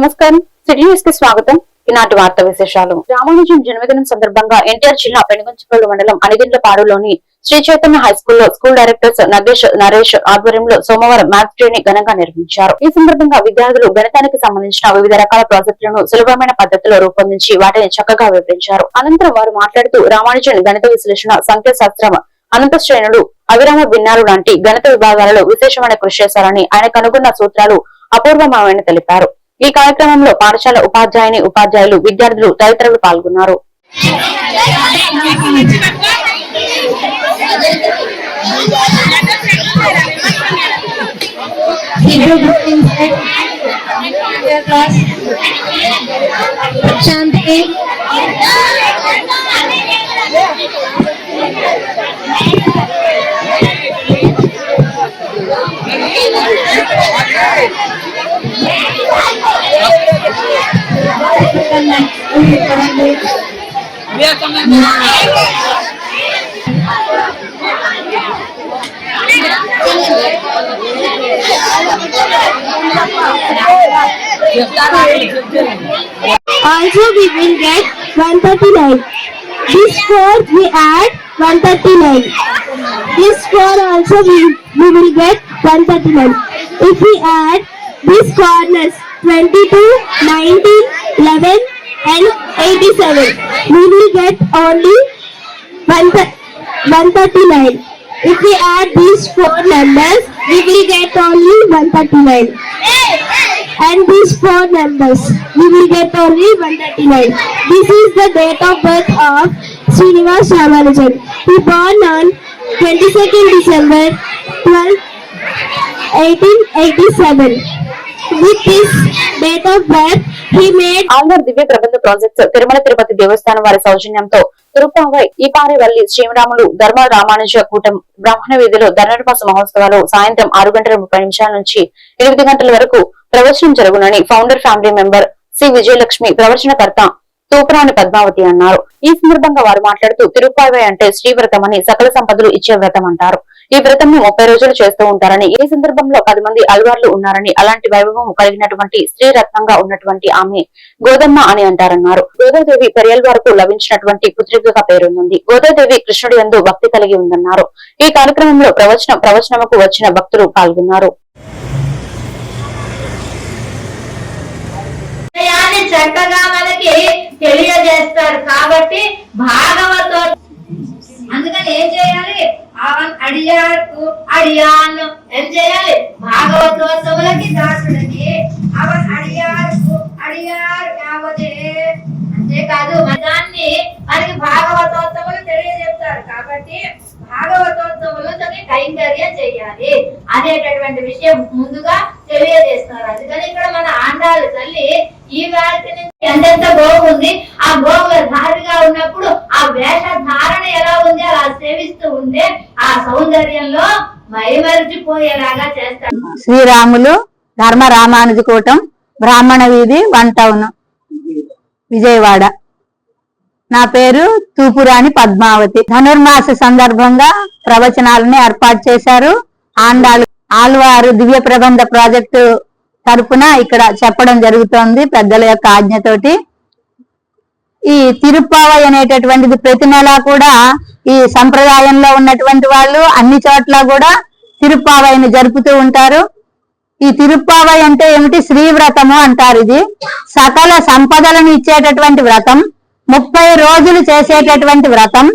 నమస్కారం. సిటీ న్యూస్కి స్వాగతం. ఈనాటి వార్త విశేషాలు. రామానుజన్ జన్మదినం సందర్భంగా ఎన్టీఆర్ జిల్లా పెనుగంచిపల్లి మండలం అనిదిండ్లపాడులోని శ్రీ చైతన్య హై స్కూల్లో స్కూల్ డైరెక్టర్స్ నగేష్ నరేష్ ఆధ్వర్యంలో సోమవారం మ్యాథ్స్ డే ని ఘనంగా నిర్వహించారు. ఈ సందర్భంగా విద్యార్థులు గణితానికి సంబంధించిన వివిధ రకాల ప్రాజెక్టులను సులభమైన పద్ధతిలో రూపొందించి వాటిని చక్కగా వివరించారు. అనంతరం వారు మాట్లాడుతూ రామానుజన్ గణిత విశ్లేషణ సంఖ్యాశాస్త్రం అనంత శ్రేణులు అవిరామ భిన్నాలు లాంటి గణిత విభాగాలలో విశేషమైన కృషి చేశారని ఆయన కనుగొన్న సూత్రాలు అపూర్వమని తెలిపారు. ఈ కార్యక్రమంలో పాఠశాల ఉపాధ్యాయుని ఉపాధ్యాయులు విద్యార్థులు తదితరులు పాల్గొన్నారు. శాంతి Also we will get 139. This 4 we add 139. This 4 also we, we will get 139. If we add these corners 22, 19, 11 and 87, we will get only 1 th- 139. If we add these four numbers, we will get only 139 and these four numbers. We will get only 139. This is the date of birth of Srinivas Ramanujan. He born on 22nd December 12, 1887. With date of birth, he made Alvar Divya Prabandha projects Tirumala Tirupati దేవస్థానం వారి సౌజన్యంతో తిరుపావై ఈపారేవల్లి శ్రీరాములు ధర్మ రామానుజ కూటం బ్రాహ్మణ వీధిలో ధనుర్మాస మహోత్సవాలు సాయంత్రం ఆరు గంటల ముప్పై నిమిషాల నుంచి ఎనిమిది గంటల వరకు ప్రవచనం జరుగునని founder family member C Vijayalakshmi ప్రవచనకర్త తూపరాని Padmavathi అన్నారు. ఈ సందర్భంగా వారు మాట్లాడుతూ తిరుపావై అంటే శ్రీవ్రతం అని సకల సంపదలు ఇచ్చే వ్రతం అంటారు. ఈ వ్రతం ముప్పై రోజులు చేస్తూ ఉంటారని ఈ సందర్భంలో పది మంది అల్వార్లు ఉన్నారని అలాంటి వైభవం కలిగినటువంటి స్త్రీ రత్నంగా ఉన్నటువంటి ఆమె గోదమ్మ అని అంటారన్నారు. గోదాదేవి పెరియల్ వరకు లభించినటువంటి పుత్రికగా పేరొంది గోదాదేవి కృష్ణుడి యందు భక్తి కలిగి ఉందన్నారు. ఈ కార్యక్రమంలో ప్రవచనం ప్రవచనముకు వచ్చిన భక్తులు పాల్గొన్నారు. చక్కగా మనకి తెలియజేస్తారు. కాబట్టి భాగవతో అందుకని ఏం చేయాలి? అవన్ అడియాకు అడియాన్. ఏం చేయాలి? భాగవతోత్సవులకి దాసులకి అవన్ అడియాకు అడియార్ కావదే అంతేకాదు దాన్ని మనకి భాగవతోత్సవులు తెలియజెప్తారు కాబట్టి భాగవతోత్సవులతోని కైంకర్యం చేయాలి అనేటటువంటి విషయం ముందుగా తెలియజేస్తున్నారు. అందుకని ఇక్కడ మన ఆండాలు తల్లి ఈ వారికి నుంచి ఎంతెంత బాగుంది ఉంది ఆ గోవుల ధారిగా ఉన్నప్పుడు ఆ వేష ధారణ ఎలా ఉంది అలా సేవిస్తూ ఉంటే ఆ సౌందర్యంలో మైమరిచిపోయేలాగా చేస్తారు శ్రీరాములు ధర్మ రామానుజ కూటం బ్రాహ్మణ వీధి వన్ టౌన్ విజయవాడ. నా పేరు తూపురాణి పద్మావతి. ధనుర్మాస సందర్భంగా ప్రవచనాలని ఏర్పాటు చేశారు. ఆండాలు ఆల్వారు దివ్య ప్రబంధ ప్రాజెక్టు తరపున ఇక్కడ చెప్పడం జరుగుతోంది పెద్దల యొక్క ఆజ్ఞతోటి. ఈ తిరుప్పావై అనేటటువంటిది ప్రతి నెల కూడా ఈ సంప్రదాయంలో ఉన్నటువంటి వాళ్ళు అన్ని చోట్ల కూడా తిరుప్పావైని జరుపుతూ ఉంటారు. ఈ తిరుప్పావై అంటే ఏమిటి? శ్రీ వ్రతము అంటారు ఇది. సకల సంపదలను ఇచ్చేటటువంటి వ్రతం. ముప్పై రోజులు చేసేటటువంటి వ్రతం.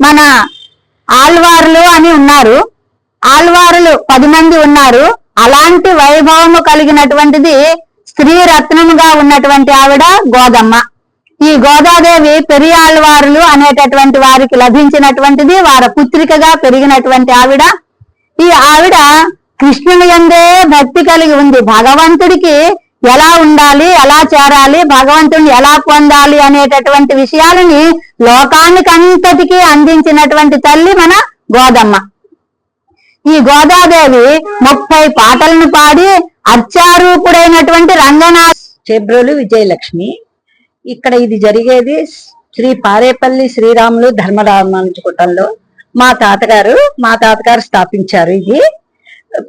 మన ఆల్వార్లు అని ఉన్నారు. ఆల్వారులు పది మంది ఉన్నారు. అలాంటి వైభవము కలిగినటువంటిది స్త్రీ రత్నముగా ఉన్నటువంటి ఆవిడ గోదమ్మ. ఈ గోదాదేవి పెరియాళ్వారులు అనేటటువంటి వారికి లభించినటువంటిది వారి పుత్రికగా పెరిగినటువంటి ఆవిడ. ఈ ఆవిడ కృష్ణుని యందే భక్తి కలిగి ఉంది. భగవంతుడికి ఎలా ఉండాలి ఎలా చేరాలి భగవంతుడిని ఎలా పొందాలి అనేటటువంటి విషయాలని లోకానికంతటికీ అందించినటువంటి తల్లి మన గోదమ్మ. ఈ గోదాదేవి ముప్పై పాటలను పాడి అర్చారూపుడైనటువంటి రంగనాథ్ చెబ్రోలు విజయలక్ష్మి. ఇక్కడ ఇది జరిగేది శ్రీ పారేపల్లి శ్రీరాములు ధర్మరామానుజకుటంలో మా తాతగారు మా తాతగారు స్థాపించారు ఇది.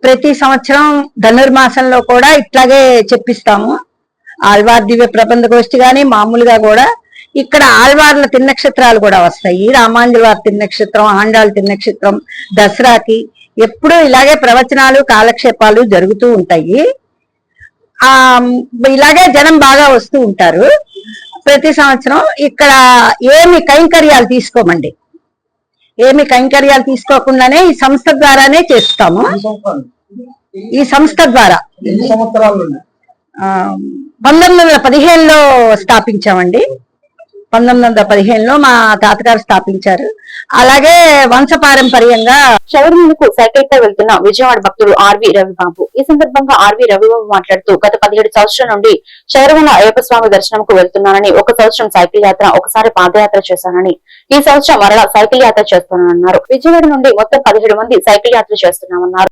ప్రతి సంవత్సరం ధనుర్మాసంలో కూడా ఇట్లాగే చెప్పిస్తాము. ఆళ్వార్ దివ్య ప్రబంధ గోష్ఠి కానీ మామూలుగా కూడా ఇక్కడ ఆళ్వార్ల తిన్నక్షత్రాలు కూడా వస్తాయి. రామాంజలవారి తిన్నక్షత్రం ఆండాళ్ళ తిన్నక్షత్రం దసరాకి ఎప్పుడూ ఇలాగే ప్రవచనాలు కాలక్షేపాలు జరుగుతూ ఉంటాయి. ఆ ఇలాగే జనం బాగా వస్తూ ఉంటారు. ప్రతి సంవత్సరం ఇక్కడ ఏమి కైంకర్యాలు తీసుకోమండి. ఏమి కైంకర్యాలు తీసుకోకుండానే ఈ సంస్థ ద్వారానే చేస్తాము. ఈ సంస్థ ద్వారా. ఆ, పంతొమ్మిది వందల పదిహేనులో స్థాపించామండి. పంతొమ్మిది వందల పదిహేనులో మా తాతగారు స్థాపించారు. అలాగే వంశపారంపర్యంగా శబరిమలకు సైకిల్ పై వెళ్తున్న విజయవాడ భక్తుడు ఆర్వి రవిబాబు. ఈ సందర్భంగా ఆర్వి రవిబాబు మాట్లాడుతూ గత పదిహేడు సంవత్సరాల నుండి శబరిమల అయ్యప్ప స్వామి దర్శనంకు వెళ్తున్నానని ఒక సంవత్సరం సైకిల్ యాత్ర ఒకసారి పాదయాత్ర చేశానని ఈ సంవత్సరం మరలా సైకిల్ యాత్ర చేస్తానన్నారు విజయవాడ నుండి మొత్తం పదిహేడు మంది సైకిల్ యాత్ర చేస్తున్నామన్నారు.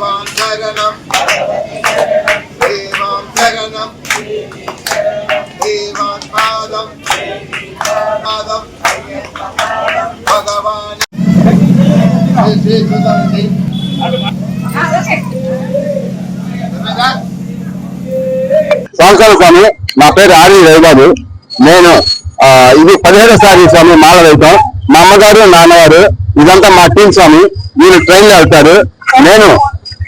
భగవాన్ శరణం దేవాం శరణం దేవాన్ పాదం పాదం భగవాన్ సంవత్సరాల స్వామి నా పేరు ఆర్వి రవిబాబు. నేను ఇది ఇది పదిహేడోసారి స్వామి మాల వేయటం. మా అమ్మగారు నాన్నగారు ఇదంతా మా టీం స్వామి. వీళ్ళు ట్రైన్లో వెళ్తారు. నేను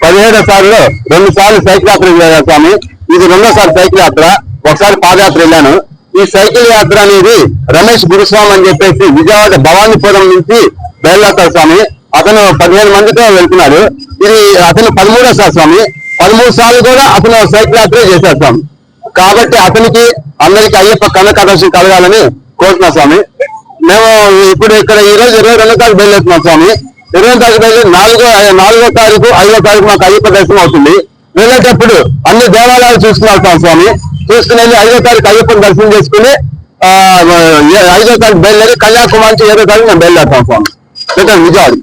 పదిహేడో సార్లు రెండు సార్లు సైకిల్ యాత్ర వెళ్ళాను స్వామి. ఇది రెండోసారి సైకిల్ యాత్ర ఒకసారి పాదయాత్ర వెళ్ళాను. ఈ సైకిల్ యాత్ర అనేది రమేష్ గురుస్వామి అని చెప్పేసి విజయవాడ భవానీపురం నుంచి బయలుదేరుతారు స్వామి. అతను పదిహేను మందితో వెళ్తున్నాడు. ఇది అతను పదమూడోసారి స్వామి. పదమూడు సార్లు కూడా అతను సైకిల్ యాత్ర చేశారు స్వామి. కాబట్టి అతనికి అందరికి అయ్యప్ప కనకదర్శనం కలగాలని కోరుతున్నాం స్వామి. మేము ఇప్పుడు ఇక్కడ ఈ రోజు ఇరవై రెండు సార్లు బయలుదేరుతున్నాం స్వామి. ఇరవై తారీఖు నాలుగో నాలుగో తారీఖు ఐదో తారీఖు మాకు అయ్యప్ప దర్శనం అవుతుంది. వెళ్ళేటప్పుడు అన్ని దేవాలయాలు చూసుకున్నాం స్వామి. చూసుకుని వెళ్ళి ఐదో తారీఖు అయ్యప్పని దర్శనం చేసుకుని ఐదో తారీఖు బయలుదేరి కన్యాకుమారి నుంచి ఏదో తారీఖు మేము బయలుదేరుతాం స్వామి. రిటర్న్ విజయవాడ.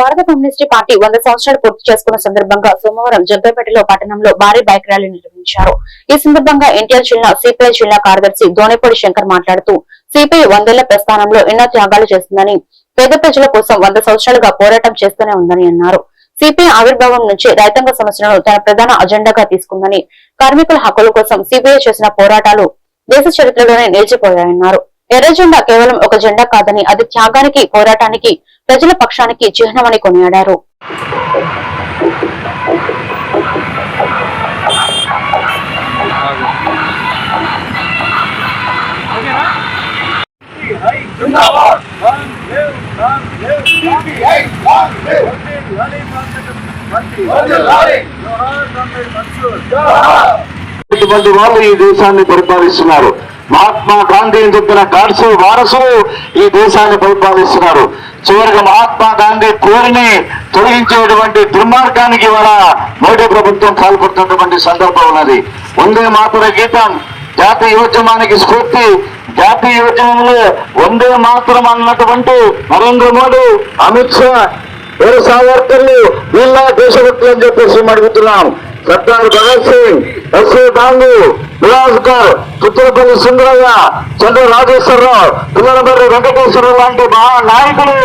భారత కమ్యూనిస్ట్ పార్టీ వంద సంవత్సరాలు పూర్తి చేసుకున్న సందర్భంగా సోమవారం జగ్గైపేటలో పట్టణంలో భారీ బైక్ ర్యాలీ నిర్వహించారు. ఈ సందర్భంగా ఎన్టీఆర్ జిల్లా సిపిఐ జిల్లా కార్యదర్శి దోనేపూడి శంకర్ మాట్లాడుతూ సిపిఐ వందేళ్ళ ప్రస్థానంలో ఎన్నో త్యాగాలు చేస్తుందని పేద ప్రజల కోసం వంద సంవత్సరాలుగా పోరాటం చేస్తూనే ఉందని అన్నారు. సిపిఐ ఆవిర్భావం నుంచి రైతాంగ సమస్యలను తన ప్రధాన అజెండాగా తీసుకుందని కార్మికుల హక్కుల కోసం సిపిఐ చేసిన పోరాటాలు దేశ చరిత్రలోనే నిలిచిపోయాయన్నారు. ఎర్ర జెండా కేవలం ఒక జెండా కాదని అది త్యాగానికి పోరాటానికి ప్రజల పక్షానికి చిహ్నమని కొనియాడారు. ఇటువంటి వాళ్ళు ఈ దేశాన్ని పరిపాలిస్తున్నారు. మహాత్మా గాంధీ అని చెప్పిన గాడ్సు వారసులు ఈ దేశాన్ని పరిపాలిస్తున్నారు. చివరిగా మహాత్మా గాంధీ కోరిని తొలగించేటువంటి దుర్మార్గానికి ఇవాళ మోడీ ప్రభుత్వం పాల్పడుతున్నటువంటి సందర్భం ఉన్నది. వందే మాతర గీతం జాతీయ ఉద్యమానికి స్ఫూర్తి జాతీయ యువజనంలో వందే మాత్రం అన్నటువంటి నరేంద్ర మోడీ అమిత్ షా వీర సావర్కర్లు వీళ్ళ దేశభక్తులు అని చెప్పేసి మేము అడుగుతున్నాం. సర్దార్ భగత్ సింగ్ ఎస్ఏ డాంగు విలాస్కర్ చిత్రపల్లి సుందరయ్య చంద్ర రాజేశ్వరరావు పిల్లలమర్రి వెంకటేశ్వరరావు లాంటి మహా నాయకులు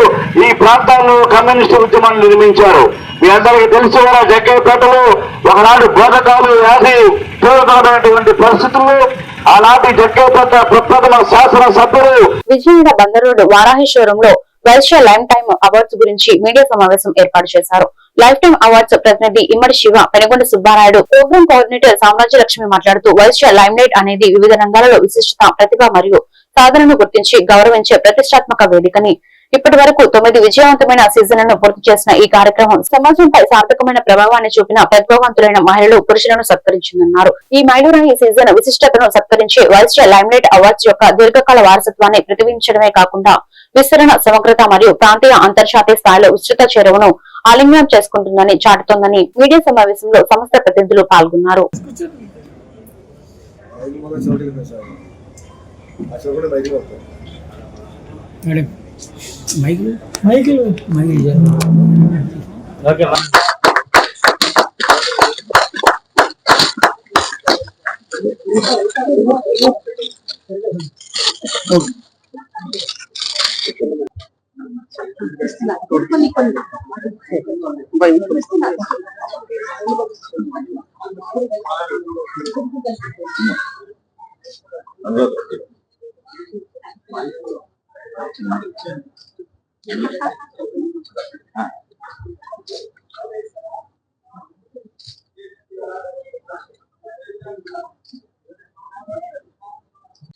ఈ ప్రాంతాల్లో కమ్యూనిస్టు ఉద్యమాన్ని నిర్మించారు. మీ అందరికీ తెలిసి కూడా జగ్గేపేటలో ఒకనాడు బోధకాలు వ్యాధి తీవ్రమైనటువంటి పరిస్థితుల్లో ఆనాటి జగ్గేపేట ప్రప్రథమ శాసన సభ్యులు విజయనగర బందరుడు వారాహేశ్వరంలో వైశ్య లైఫ్ టైమ్ అవార్డ్స్ గురించి మీడియా సమావేశం ఏర్పాటు చేశారు. లైఫ్ టైమ్ అవార్డ్స్ ప్రతినిధి ఇమ్మడి శివ పెనుగొండ సుబ్బారాయుడు ప్రోగ్రామ్ కోఆర్డినేటర్ సామ్రాజ్య లక్ష్మి మాట్లాడుతూ వైశ్య లైమ్ లైట్ అనేది వివిధ రంగాలలో విశిష్టత ప్రతిభ మరియు సాధనను గుర్తించి గౌరవించే ప్రతిష్టాత్మక వేదికని ఇప్పటి వరకు తొమ్మిది విజయవంతమైన సీజన్లను పూర్తి చేసిన ఈ కార్యక్రమం సమాజంపై సార్థకమైన ప్రభావాన్ని చూపిన ప్రతిభావంతులైన మహిళలు పురుషులను సత్కరించిందన్నారు. ఈ మైలురాయి సీజన్ విశిష్టతను సత్కరించే వైశ్య లైమ్లైట్ అవార్డ్స్ యొక్క దీర్ఘకాల వారసత్వాన్ని ప్రతిబింబించడమే కాకుండా విస్తరణ సమగ్రత మరియు ప్రాంతీయ అంతర్జాతీయ స్థాయిలో విస్తృత చేరువను ఆలింగనం చేసుకుంటుందని చాటుతోందని మీడియా సమావేశంలో సంస్థ ప్రతినిధులు పాల్గొన్నారు. మేడం మైకులు మైకులు మైకులు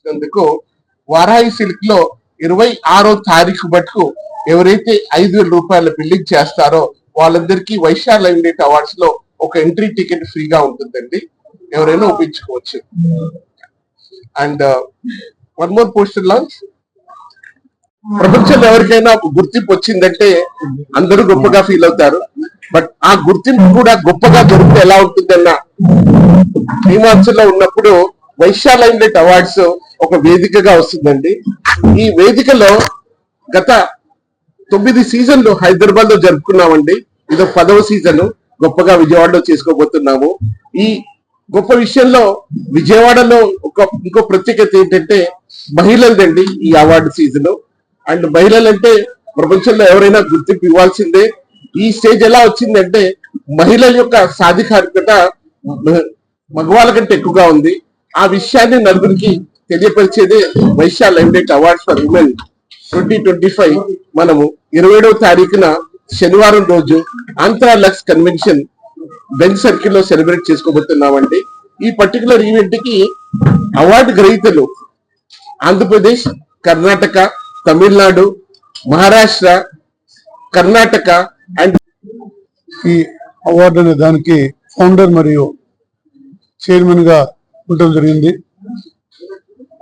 అందుకు వారాయి సిల్క్లో ఇరవై ఆరో తారీఖు మటుకు ఎవరైతే ఐదు వేల రూపాయల బిల్లింగ్ చేస్తారో వాళ్ళందరికీ వైశాల్ లైమ్లైట్ అవార్డ్స్లో ఒక ఎంట్రీ టికెట్ ఫ్రీగా ఉంటుందండి. ఎవరైనా ఒప్పించుకోవచ్చు. And one more poster launch ప్రపంచంలో ఎవరికైనా ఒక గుర్తింపు వచ్చిందంటే అందరూ గొప్పగా ఫీల్ అవుతారు. బట్ ఆ గుర్తింపు కూడా గొప్పగా దొరికితే ఎలా ఉంటుందన్న మీమాంసలో ఉన్నప్పుడు వైశాలైన్లెట్ అవార్డ్స్ ఒక వేదికగా వస్తుందండి. ఈ వేదికలో గత తొమ్మిది సీజన్లు హైదరాబాద్లో జరుపుకున్నామండి. ఇది పదవ సీజన్ గొప్పగా విజయవాడలో చేసుకోబోతున్నాము. ఈ గొప్ప విషయంలో విజయవాడలో ఒక ఇంకో ప్రత్యేకత ఏంటంటే మహిళలదండి ఈ అవార్డు సీజన్. అండ్ మహిళలంటే ప్రపంచంలో ఎవరైనా గుర్తింపు ఇవ్వాల్సిందే. ఈ స్టేజ్ ఎలా వచ్చిందంటే మహిళల యొక్క సాధికారికత మగవాళ్ళ కంటే ఎక్కువగా ఉంది. ఆ విషయాన్ని నలుగురికి తెలియపరిచేదే Vaishya limelight award for women twenty twenty five. మనము ఇరవై ఏడవ తారీఖున శనివారం రోజు ఆంధ్రా లక్స్ కన్వెన్షన్ బెంచ్ సర్కిల్లో సెలబ్రేట్ చేసుకోబోతున్నామండి. ఈ పర్టికులర్ ఈవెంట్కి అవార్డు గ్రహీతలు ఆంధ్రప్రదేశ్ కర్ణాటక తమిళనాడు మహారాష్ట్ర కర్ణాటక అండ్ ఈ అవార్డు అనే దానికి ఫౌండర్ మరియు చైర్మన్గా ఉండటం జరిగింది.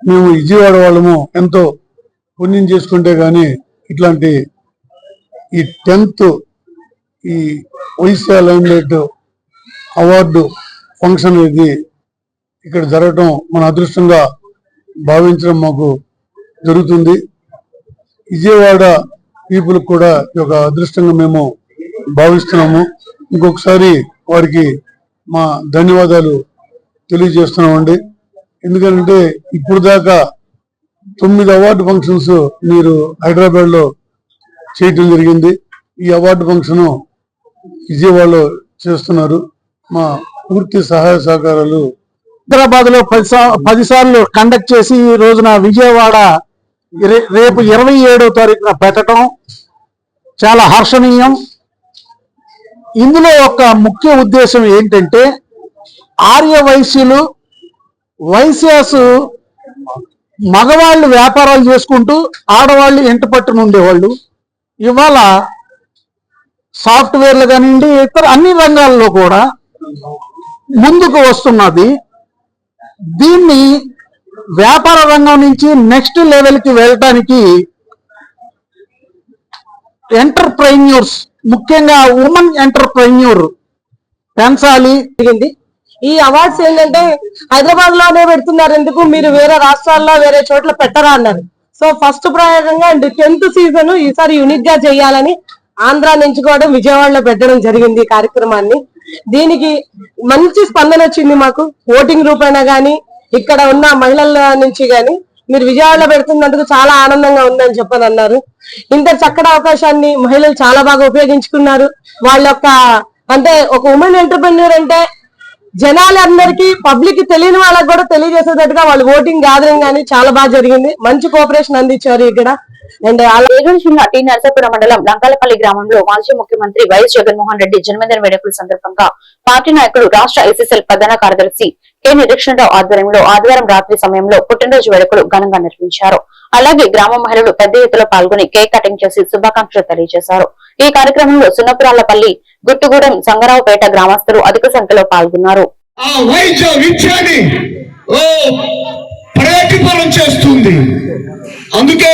మేము విజయవాడ వాళ్ళము ఎంతో పుణ్యం చేసుకుంటే కానీ ఇట్లాంటి ఈ టెన్త్ ఈ వైశ్య లైమ్లైట్ అవార్డు ఫంక్షన్ అనేది ఇక్కడ జరగటం మన అదృష్టంగా భావించడం మాకు జరుగుతుంది. విజయవాడ పీపుల్ కూడా ఒక అదృష్టంగా మేము భావిస్తున్నాము. ఇంకొకసారి వారికి మా ధన్యవాదాలు తెలియజేస్తున్నామండి. ఎందుకంటే ఇప్పుడు దాకా తొమ్మిది అవార్డు ఫంక్షన్స్ మీరు హైదరాబాద్లో చేయటం జరిగింది. ఈ అవార్డు ఫంక్షన్ విజయవాడలో చేస్తున్నారు. మా పూర్తి సహాయ సహకారాలు హైదరాబాద్లో పది పది సార్లు కండక్ట్ చేసి ఈ రోజున విజయవాడ రేపు ఇరవై ఏడో తారీఖున పెట్టడం చాలా హర్షణీయం. ఇందులో ఒక ముఖ్య ఉద్దేశం ఏంటంటే ఆర్య వైశ్యులు వైశ్యాసు మగవాళ్ళు వ్యాపారాలు చేసుకుంటూ ఆడవాళ్ళు ఇంటి పట్టున ఉండేవాళ్ళు. ఇవాళ సాఫ్ట్వేర్లు కానివ్వండి ఇతర అన్ని రంగాల్లో కూడా ముందుకు వస్తున్నది. దీన్ని వ్యాపార రంగం నుంచి నెక్స్ట్ లెవెల్కి వెళ్ళటానికి ఎంటర్ప్రైన్యూర్స్ ముఖ్యంగా ఉమెన్ ఎంటర్ప్రైన్యూర్ పెంచాలి. జరిగింది. ఈ అవార్డ్స్ ఏంటంటే హైదరాబాద్లోనే పెడుతున్నారు. ఎందుకు? మీరు వేరే రాష్ట్రాల్లో వేరే చోట్ల పెట్టరా అన్నారు. సో ఫస్ట్ ప్రయోగంగా అండ్ టెన్త్ సీజన్ ఈసారి యూనిక్గా చేయాలని ఆంధ్ర ఎంచుకోవడం విజయవాడలో పెట్టడం జరిగింది ఈ కార్యక్రమాన్ని. దీనికి మంచి స్పందన వచ్చింది మాకు. ఓటింగ్ రూపేణా గానీ ఇక్కడ ఉన్న మహిళల నుంచి గాని మీరు విజయవాడలో పెడుతున్నందుకు చాలా ఆనందంగా ఉందని చెప్పని అన్నారు. ఇంత చక్కటి అవకాశాన్ని మహిళలు చాలా బాగా ఉపయోగించుకున్నారు. వాళ్ళ యొక్క అంటే ఒక ఉమెన్ ఎంటర్ప్రెన్యూర్ అంటే జనాలందరికీ పబ్లిక్ తెలియని వాళ్ళకి కూడా తెలియజేసేటట్టుగా వాళ్ళు ఓటింగ్ గ్యాదరింగ్ కానీ చాలా బాగా జరిగింది. మంచి కోఆపరేషన్ అందించారు ఇక్కడ. అండ్ అలా టి నరసాపురం మండలం లంకాలపల్లి గ్రామంలో మాజీ ముఖ్యమంత్రి వైఎస్ జగన్మోహన్ రెడ్డి జన్మదిన వేడుకల సందర్భంగా పార్టీ నాయకుడు రాష్ట్ర ఎస్ఎస్ఎల్ ప్రధాన కార్యదర్శి కె నిరీక్షణరావు ఆధ్వర్యంలో ఆదివారం రాత్రి సమయంలో పుట్టినరోజు వేడుకలు ఘనంగా నిర్వహించారు. అలాగే గ్రామ మహిళలు పెద్ద ఎత్తులో పాల్గొని కేక్ కటింగ్ చేసి శుభాకాంక్షలు తెలియజేశారు. ఈ కార్యక్రమంలో సున్నపురాలపల్లి గుట్టుగూడెం సంగరావుపేట గ్రామస్తులు అధిక సంఖ్యలో పాల్గొన్నారు. చేస్తుంది. అందుకే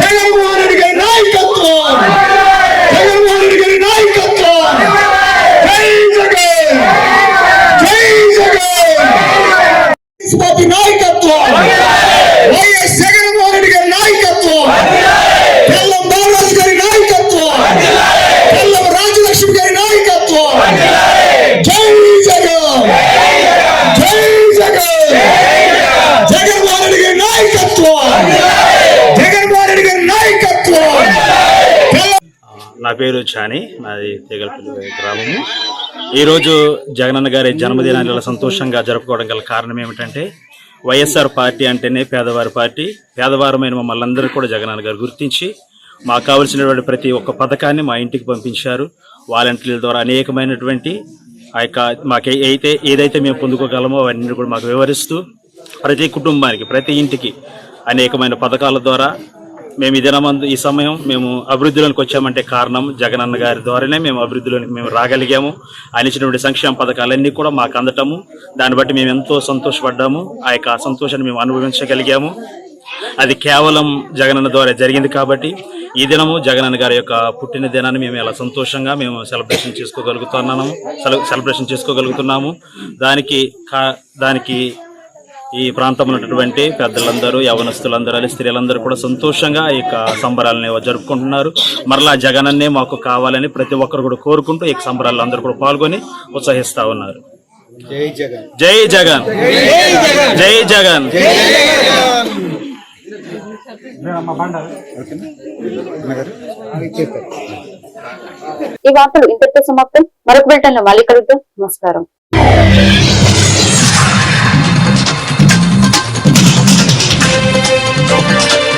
జగన్మోహన్ రెడ్డి గారి నాయకత్వం జగన్మోహన్ రెడ్డి గారి నాయకత్వం జై జగన్ జై జగన్ పార్టీ నాయకత్వం వైఎస్ జగన్మోహన్ రెడ్డి గారి నాయకత్వం తెల్లం బాలరాజు గారి నాయకత్వం తెల్లం రాజలక్ష్మి గారి నాయకత్వం జై జగన్ జై జగన్ జగన్మోహన్ రెడ్డి గారి నాయకత్వం జగన్మోహన్ రెడ్డి గారి నాయకత్వం తెల్లం నా పేరు చాని. నాది తెగలపల్లి గ్రామము. ఈరోజు జగనన్న గారి జన్మదినాన్ని ఇలా సంతోషంగా జరుపుకోవడం గల కారణం ఏమిటంటే వైఎస్ఆర్ పార్టీ అంటేనే పేదవారి పార్టీ. పేదవారమైన మమ్మల్ని అందరూ కూడా జగనన్న గారు గుర్తించి మాకు కావలసినటువంటి ప్రతి ఒక్క పథకాన్ని మా ఇంటికి పంపించారు. వాలంటీర్ల ద్వారా అనేకమైనటువంటి ఆ యొక్క మాకు అయితే ఏదైతే మేము పొందుకోగలమో అవన్నీ కూడా మాకు వివరిస్తూ ప్రతి కుటుంబానికి ప్రతి ఇంటికి అనేకమైన పథకాల ద్వారా మేము ఈ దినమందు ఈ సమయం మేము అభివృద్ధిలోనికి వచ్చామంటే కారణం జగనన్న గారి ద్వారానే మేము అభివృద్ధిలోనికి మేము రాగలిగాము. ఆయన ఇచ్చినటువంటి సంక్షేమ పథకాలన్నీ కూడా మాకు అందటము. దాన్ని బట్టి మేము ఎంతో సంతోషపడ్డాము. ఆ యొక్క సంతోషాన్ని మేము అనుభవించగలిగాము. అది కేవలం జగనన్న ద్వారా జరిగింది కాబట్టి ఈ దినము జగనన్న గారి యొక్క పుట్టిన దినాన్ని మేము ఇలా సంతోషంగా మేము సెలబ్రేషన్ చేసుకోగలుగుతున్నాము. సెల- సెలబ్రేషన్ చేసుకోగలుగుతున్నాము. దానికి కా- దానికి ఈ ప్రాంతంలో ఉన్నటువంటి పెద్దలందరూ యవనస్తులందరూ అలాగే స్త్రీలందరూ కూడా సంతోషంగా ఈ యొక్క సంబరాలని జరుపుకుంటున్నారు. మరలా జగనన్నే మాకు కావాలని ప్రతి ఒక్కరు కూడా కోరుకుంటూ ఈ సంబరాల్లో అందరూ కూడా పాల్గొని ఉత్సహిస్తా ఉన్నారు. జై జగన్. జై జగన్. జై జగన్. ఈ వార్తలు ఇంతటితో సమాప్తం. మరొక బిల్టన్ మళ్ళీ కలుద్దాం. నమస్కారం. Thank